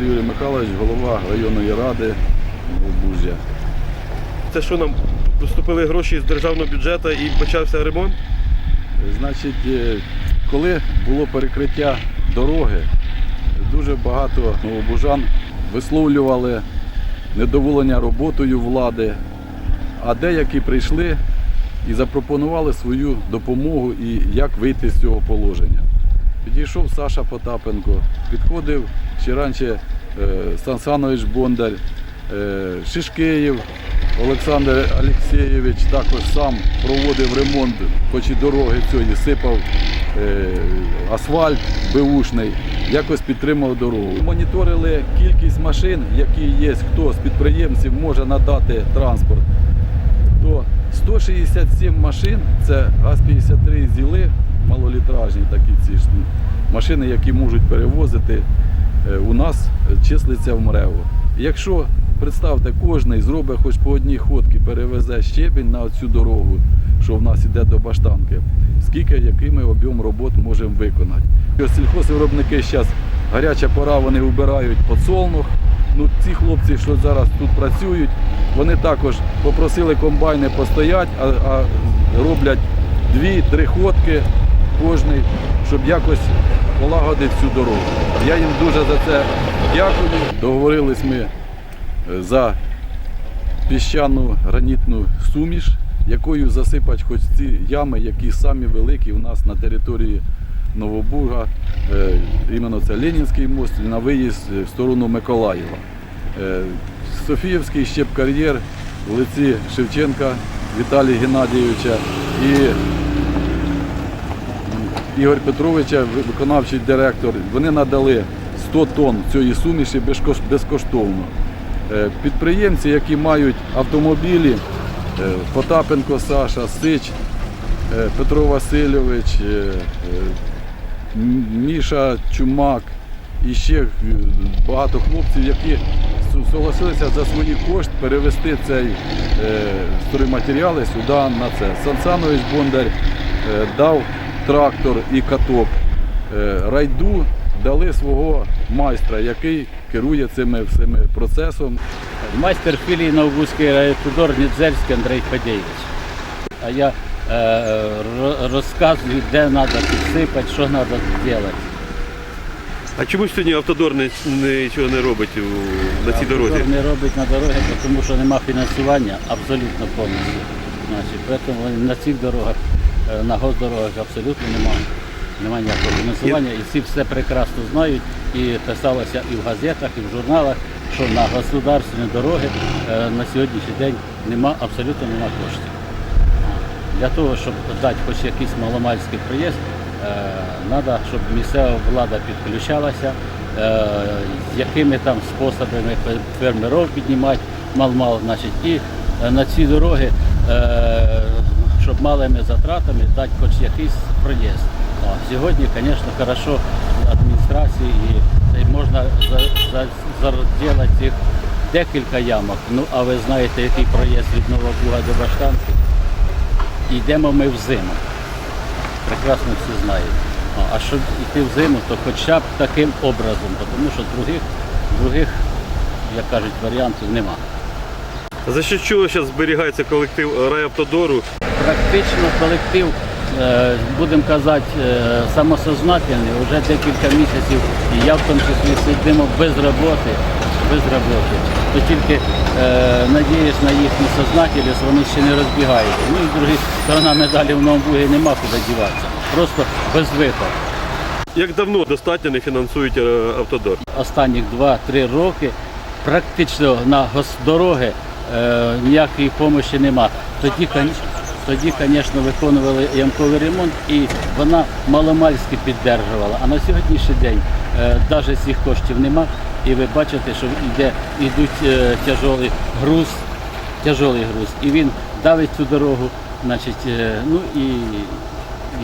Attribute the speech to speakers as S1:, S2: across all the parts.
S1: Бондар Юрій Михайлович, голова районної ради Новобужжя.
S2: Це що нам поступили гроші з державного бюджету і почався ремонт?
S1: Значить, е, коли було перекриття дороги, дуже багато новобужан висловлювали недоволення роботою влади, а деякі прийшли і запропонували свою допомогу і як вийти з цього положення. Підійшов Саша Потапенко, підходив ще раніше е, Сан Бондар, е, Шишкеєв Олександр Олексійович також сам проводив ремонт, хоч і дороги цієї, сипав е, асфальт беушний, якось підтримав дорогу. Моніторили кількість машин, які є, хто з підприємців може надати транспорт то 167 машин це ГАЗ-53 зіли, малолітражні такі ці ж ну, машини, які можуть перевозити, е, у нас числиться в МРЕВО. Якщо представте, кожний зробить хоч по одній ходці, перевезе щебінь на цю дорогу, що в нас іде до баштанки, скільки, який ми об'єм робот можемо виконати. Ось Сільхозвиробники зараз гаряча пора, вони вбирають подсолнух. Ну, ці хлопці, що зараз тут працюють, вони також попросили комбайни постоять, а, а роблять дві-три ходки кожний, щоб якось полагодити цю дорогу. Я їм дуже за це дякую. Договорились ми е, за піщану гранітну суміш, якою засипати хоч ці ями, які самі великі у нас на території Новобурга. Е, Іменно це Ленінський мост на виїзд в сторону Миколаєва. Е, Софіївський щепкар'єр в лиці Шевченка Віталія Геннадійовича і Ігор Петровича, виконавчий директор, вони надали 100 тонн цієї суміші безкоштовно. Е, Підприємці, які мають автомобілі, е, Потапенко Саша, Сич, е, Петро Васильович, Міша Чумак і ще багато хлопців, які согласилися за свої кошти перевести цей стройматеріали сюди на це. Сансанович Бондар дав трактор і каток. Е, Райду дали свого майстра, який керує цими всіми процесом.
S3: Майстер філії Новобузький райавтодор Нідзельський Андрій Фадєєвич. А я е, розказую, де треба підсипати, що треба робити.
S2: А чому сьогодні автодор не- нічого не робить у- на цій дорозі?
S3: Автодор не робить на дороги, тому що немає фінансування абсолютно повністю. Значить, тому на цих дорогах, на госдорогах абсолютно немає. Немає ніякого фінансування, і всі все прекрасно знають. І писалося і в газетах, і в журналах, що на государственні дороги е, на сьогоднішній день нема, абсолютно немає коштів. Для того, щоб дати хоч якийсь маломальський проїзд, треба, щоб місцева влада підключалася, е, з якими там способами фермерів піднімати мал-мал, і е, на ці дороги, е, щоб малими затратами дати хоч якийсь проїзд. А Сьогодні, звісно, хорошо адміністрації і, можна зробити їх декілька ямок. Ну, а ви знаєте, який проїзд від Новобуга до Баштанки? Йдемо ми в зиму. Прекрасно всі знають. А, щоб йти в зиму, то хоча б таким образом, тому що других, других, як кажуть, варіантів нема.
S2: За що чого зараз зберігається колектив райавтодору?
S3: Практично колектив, е, будемо казати, е, самосознательний, вже декілька місяців, і я в тому числі сидимо без роботи, без роботи. То тільки е, надіюсь на їхню сознательність, вони ще не розбігаються. Ну і друга сторона медалі в новому Бугі нема куди діватися. Просто без виходу.
S2: Як давно достатньо не фінансують е, автодор?
S3: Останніх 2-3 роки практично на госдороги е, ніякої допомоги нема. Тоді, тоді, звісно, виконували ямковий ремонт і вона маломальськи піддержувала. А на сьогоднішній день навіть цих коштів нема. І ви бачите, що йде, йдуть е, тяжолий груз, тяжолий груз. І він давить цю дорогу, значить, е, ну і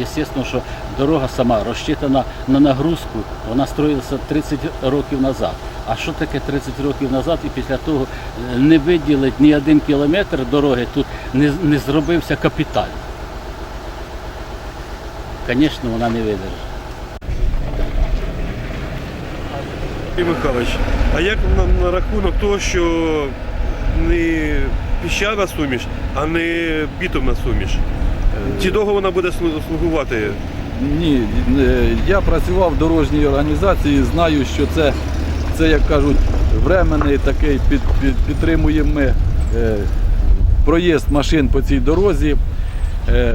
S3: Естественно, що дорога сама розчитана на нагрузку, вона строїлася 30 років назад. А що таке 30 років назад і після того е, не виділить ні один кілометр дороги тут не, не зробився капітально? Звісно, вона не видержить.
S2: Юрій Михайлович, а як на, на рахунок того, що не піщана суміш, а не бітумна суміш? Чи довго вона буде слугувати?
S1: Ні, е, я працював в дорожній організації, знаю, що це, це як кажуть, временний такий під, під, підтримуємо ми е, проїзд машин по цій дорозі. Е,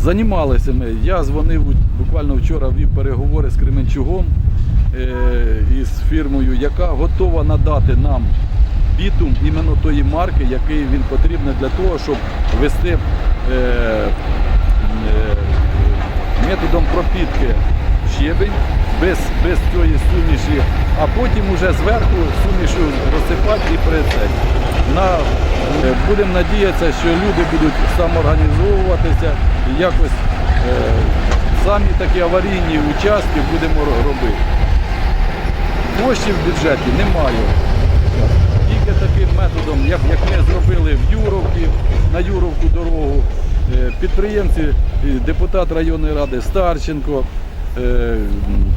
S1: Займалися ми. Я дзвонив буквально вчора вів переговори з Кременчугом е, із фірмою, яка готова надати нам бітум іменно тої марки, який він потрібен для того, щоб вести е, е, методом пропітки щебень без, без цієї суміші, а потім уже зверху сумішу розсипати і прицепити. На, е, будемо надіятися, що люди будуть самоорганізовуватися і якось е, самі такі аварійні участки будемо робити. Коштів в бюджеті немає. Тільки таким методом, як, як ми зробили в Юровці, на Юровку дорогу, е, підприємці, депутат районної ради Старченко, е,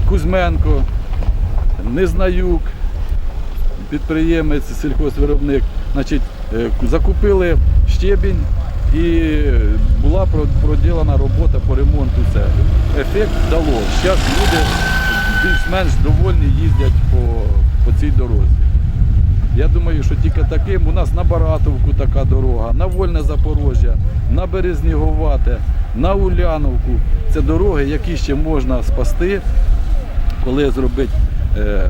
S1: Кузьменко, Незнаюк, підприємець, сільхозвиробник, значить, е, закупили щебінь і була проділена робота по ремонту. Це ефект дало. Зараз люди більш-менш довольні їздять по, по цій дорозі. Я думаю, що тільки таким у нас на Баратовку така дорога, на Вольне Запорожжя, на Березніговате, на Уляновку. Це дороги, які ще можна спасти, коли зробити е,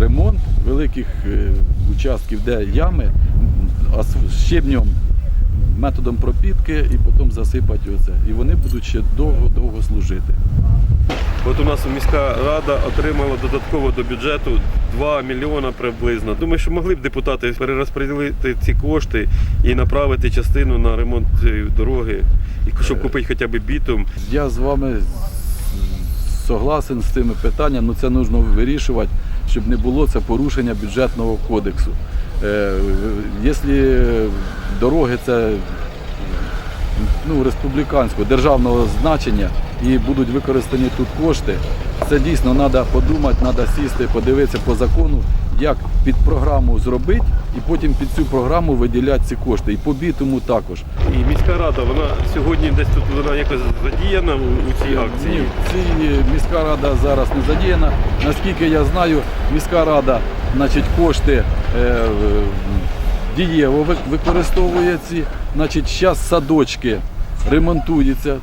S1: ремонт великих е, участків, де ями, а щебнем, методом пропітки і потім засипати оце. І вони будуть ще довго-довго служити.
S2: От у нас міська рада отримала додатково до бюджету 2 мільйона приблизно. Думаю, що могли б депутати перерозподілити ці кошти і направити частину на ремонт дороги, щоб купити хоча б бітум.
S1: Я з вами согласен з цими питаннями, але це потрібно вирішувати, щоб не було це порушення бюджетного кодексу. Е, Якщо дороги це ну, республіканського державного значення і будуть використані тут кошти, це дійсно треба подумати, треба сісти, подивитися по закону, як під програму зробити, і потім під цю програму виділяти ці кошти. І по бітуму також.
S2: І міська рада, вона сьогодні десь тут вона якось задіяна у, у цій акції.
S1: Ні, в цій е, міська рада зараз не задіяна. Наскільки я знаю, міська рада значить, кошти е, е, дієво ви- використовує ці. Значить, зараз садочки ремонтуються.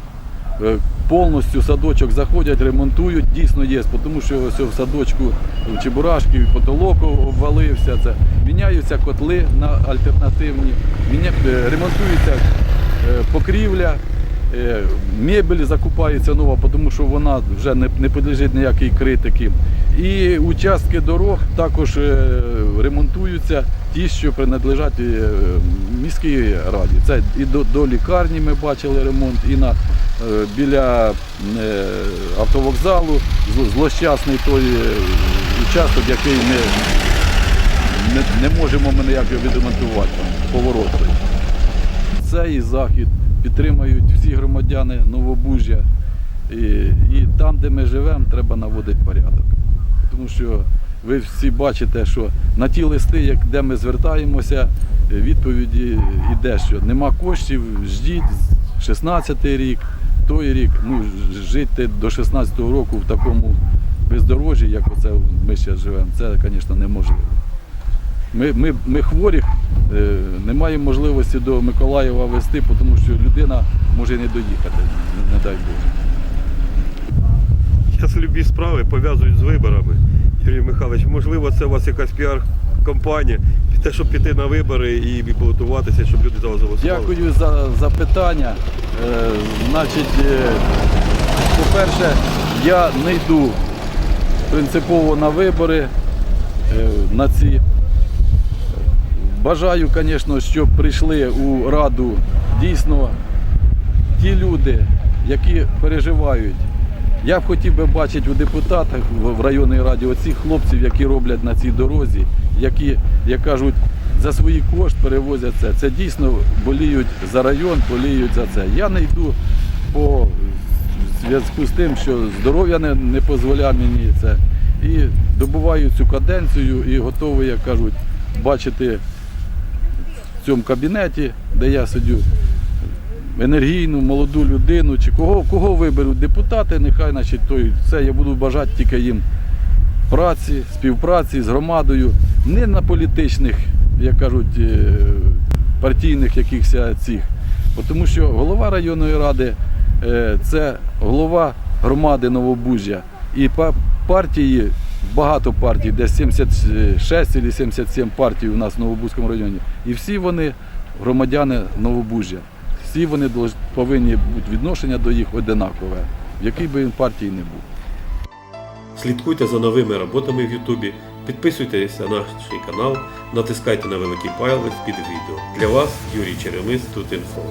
S1: Е, Повністю садочок заходять, ремонтують, дійсно є, тому що в садочку в Чебурашки потолок обвалився. Це. Міняються котли на альтернативні, е, ремонтується е, покрівля, Е, Мебель закупається нова, тому що вона вже не, не підлежить ніякій критики. І участки дорог також е, ремонтуються ті, що принадлежать е, міській раді. Це і до, до лікарні ми бачили ремонт, і на, е, біля е, автовокзалу злощасний той е, участок, який ми не, не можемо ми ніяк його відремонтувати, там, поворот той цей захід підтримують всі громадяни Новобужжя. І, і там, де ми живемо, треба наводити порядок. Тому що ви всі бачите, що на ті листи, як- де ми звертаємося, відповіді йде, що нема коштів, ждіть 16-й рік, той рік, ну, жити до 16-го року в такому бездорожжі, як оце ми ще живемо, це, звісно, неможливо. Ми, ми, ми хворі, е, не маємо можливості до Миколаєва везти, тому що людина може не доїхати, не, не дай Боже.
S2: Зараз любі справи пов'язують з виборами. Юрій Михайлович, можливо, це у вас якась піар-кампанія, те, щоб піти на вибори і балотуватися, щоб люди за вас голосували.
S1: Дякую за запитання. Е, значить, е, по-перше, я не йду принципово на вибори е, на ці. Бажаю, звісно, щоб прийшли у раду дійсно ті люди, які переживають. Я б хотів би бачити у депутатах в районній раді оцих хлопців, які роблять на цій дорозі, які, як кажуть, за свої кошти перевозять це. Це дійсно боліють за район, боліють за це. Я не йду по зв'язку з тим, що здоров'я не, не дозволяє мені це. І добуваю цю каденцію і готовий, як кажуть, бачити в цьому кабінеті, де я сидю, енергійну, молоду людину, чи кого, кого виберуть депутати, нехай значить, той, це я буду бажати тільки їм праці, співпраці з громадою, не на політичних, як кажуть, е, партійних якихось цих. Тому що голова районної ради е, це голова громади Новобужжя. І партії, багато партій, десь 76 чи 77 партій у нас в Новобузькому районі. І всі вони громадяни Новобужжя. Всі вони повинні бути відношення до їх одинакове, в якій би він партії не був.
S2: Слідкуйте за новими роботами в Ютубі, підписуйтесь на наш канал, натискайте на великий палець під відео. Для вас Юрій Черемис тут інфо.